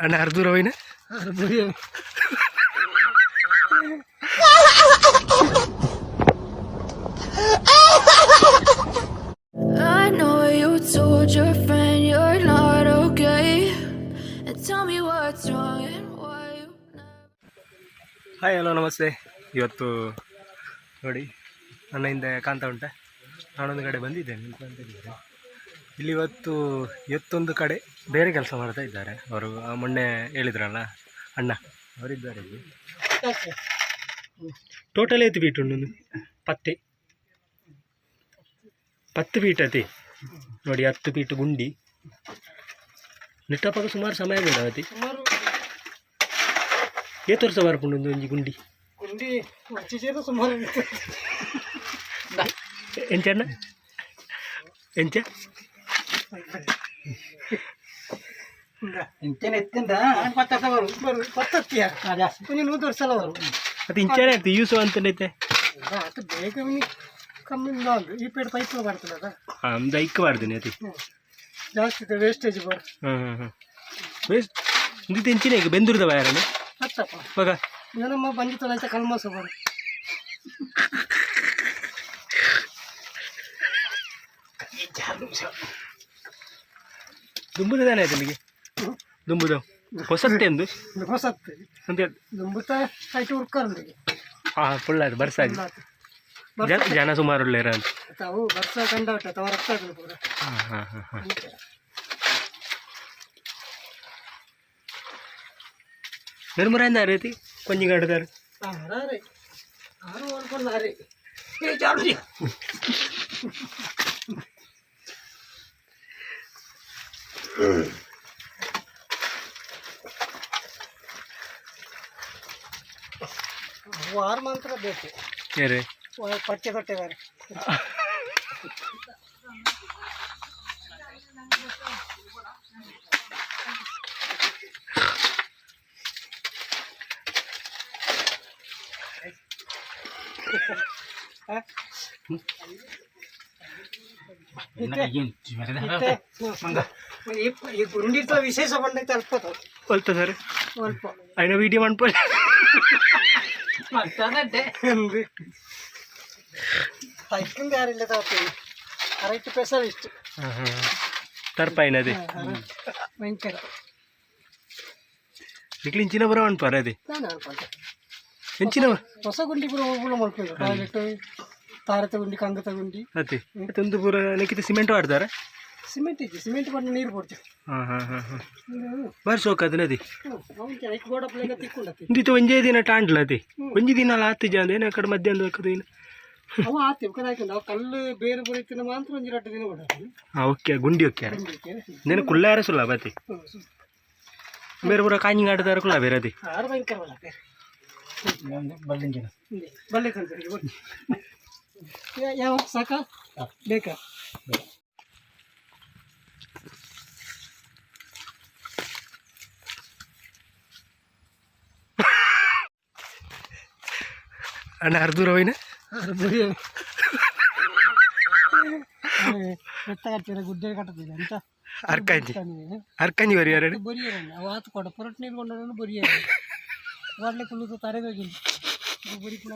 ಅಣ್ಣ ಅರ್ಧೂರ ಓಯ್ನ ಅರ್ಧ ಅನೋ ಅಯ್ಯೋ ಚೂ ಚು ಫ್ಯಾನ್ ಯು ನಾ ರೋಕೆ ಎಚ್ ಆಮ್ ಯು ವಾಚ್ ವಾಯು ಹಾಯ್ ಹಲೋ ನಮಸ್ತೆ. ಇವತ್ತು ನೋಡಿ ಅಣ್ಣ ಹಿಂದೆ ಕಾಣ್ತಾ ಉಂಟೆ. ನಾನೊಂದು ಕಡೆ ಬಂದಿದ್ದೆ ಇಲ್ಲಿ ಇವತ್ತು ಇವತ್ತೊಂದು ಕಡೆ ಬೇರೆ ಕೆಲಸ ಮಾಡ್ತಾ ಇದ್ದಾರೆ. ಅವರು ಆ ಮೊನ್ನೆ ಹೇಳಿದ್ರಲ್ಲ ಅಣ್ಣ. ಅವರಿದ್ದಾರೆ ಇಲ್ಲಿ. ಟೋಟಲ್ ಎತ್ತು ಫೀಟ್ ಉಂಟು ಪತ್ತೆ. ಪತ್ತು ಬೀಟ್ ಅತಿ. ನೋಡಿ ಹತ್ತು ಫೀಟ್ ಗುಂಡಿ. ನೆಟ್ಟಪ್ಪ ಸುಮಾರು ಸಮಯ ಬೇಡ ಅತಿ. ಏತು ವರ್ಷ ಬರ್ಕೊಂಡು ಒಂಜಿ ಗುಂಡಿ. ಸುಮಾರು. ಎಂಚಣ್ಣ ಎಂಚ? ಎತ್ತಿಂದ? ಬರು ಅಲ್ಲ ಬರು ಅದು ಇಂಚನೆ ಆಗ್ತದೆ ಯೂಸು ಅಂತೈತೆ ಅದು ಬೇಗ ಕಮ್ಮಿ ಈ ಪೇಡ್ ಪೈಪ್ ಬರ್ತದೆ ಅದ. ಹಾಂ ಐಕ್ ಮಾಡ್ತೀನಿ ಅತಿ ಜಾಸ್ತಿ ವೇಸ್ಟೇಜ್ ಬರು ಹಾಂ ಹಾಂ ಹಾಂ. ವೇಸ್ಟ್ ಇದು ಎಂಚಿನ ಈಗ ಬೆಂದೂರ್ದವ ಯಾರಣ್ಣ ಹತ್ತಪ್ಪ ಇವಾಗ? ನಮ್ಮ ಬಂಜಿ ತೊಲೈತ ಕಲ್ಮಸ ಬರು. ದುಂಬುದ ಆಯ್ತು ಅಲ್ಲಿಗೆ ದುಂಬುದ? ಹೊಸತ್ತೆ ಒಂದು ಹೊಸತ್ತೆ. ಅಂತ ದುಂಬುತ್ತ ಹೈಟ್ ಹುಡ್ಕಂದಿಗೆ ಹಾಂ ಫುಲ್ ಆಯ್ತು ಬರ್ಸಾಗಿ. ಜನ ಜನ ಸುಮಾರು ಉಳ್ಳೇರ ಅಂತ ತಾವು ಬರ್ಸ ಕಂಡ ತವ ರಕ್ತ ಪೂರ. ಹಾಂ ಹಾಂ ಹಾಂ ಹಾಂ. ನಿರ್ಮರಾಂದ ರೀತಿ? ಕೊಂಚಿ ಕಡ್ದಾರೆ ಆರೆ ಆರು ಅನ್ಕೊಂಡು ಆರೆ ಏ ಜಾಡು ವಾರ ಮಂತ್ರ ಬೇಕು. ಪಟ್ಟೆ ಪಟ್ಟೆ ಬೇರೆ. ಈ ಗುಂಡಿರ್ತ ವಿಶೇಷ ಬಂದೈತೆ ಅಲ್ಪ ಅದು. ಹೊಲ್ತ ಸರ್ ಸ್ವಲ್ಪ అయినా వీడియో అనిపోయి ಅಂದ್ರಿ ಹೈಕಿಂಗ್ ಯಾರಿಲ್ಲ ತಾತೀನಿ ಕರೆಕ್ಟ್ ಸ್ಪೆಷಲಿಸ್ಟ್ తర్పైనది ಭಯಂಕರ ఇట్లా ఇంచిన బరం అనిపారు అది ನಾನು ಅನ್ಕೊಂಡೆ ఎంచిన ಹೊಸ ಗುಂಡಿ ಪೂರ ಹೋಗ್ಬಿಡ ಮಾಡ್ಕೊಂಡು ಟಾಯ್ಲೆಟ್ ತಾರತ ಗುಂಡಿ ಕಂಗತ ಗುಂಡಿ అది తుందు పూర నెక్కితే సిమెంట్ వాడతారా ಸಿಮೆಂಟ್ ಇದೆ ಸಿಮೆಂಟ್ ಬಂದು ನೀರು ಕೊಡ್ತೀವಿ ಹಾಂ ಹಾಂ ಹಾಂ ಹಾಂ. ಬಾರಿ ನದಿ ದಿನ ಟಾಂಡ್ಲ ಅದಿ. ಒಂಜಿ ದಿನ ಅಲ್ಲ ಆತಿ ಜನ ಏನ ಕಡೆ ಮಧ್ಯಾಹ್ನ ಹಾಕೋದು ಏನು ಅವ ಕಲ್ಲು ಬೇರೆ ಬರೀತಿನ ಮಾತ್ರ ಒಂಜಿ ದಿನ ಕೊಡ್ತೀವಿ ಓಕೆ ಗುಂಡಿ ಓಕೆ. ನೆನ ಕುಲ್ಲಾರ ಸುಲ್ಲ ಬೇರೆ ಬರೋ ಕಾಂಜಿ ಆಟದಾರ ಕುಲ್ಲ ಬೇರೆ ಅದಿ. ಬಲ್ಲಿ ಯಾವ ಸಾಕ? ಬೇಕಾ. आणि अर्धूर होई ना ಗುಡ್ಡೆ ಕಟ್ಟತಿದೆ ಅಂತ ಅರ್ಕಂಜಿ ಅರ್ಕಂಜಿ ಬರಿ ಎರಡು ಬರಿಯರಣ್ಣ ಅವು ಆತು ಕೊಡ ಪುರಟ್ ನೀರು ಕೊಂಡರೂ ಬರಿಯರ ಒಡ್ಲೆ ಕುಳಿತು ತರಬೇಕಿಲ್ಲ ಬರಿ ಕೂಡ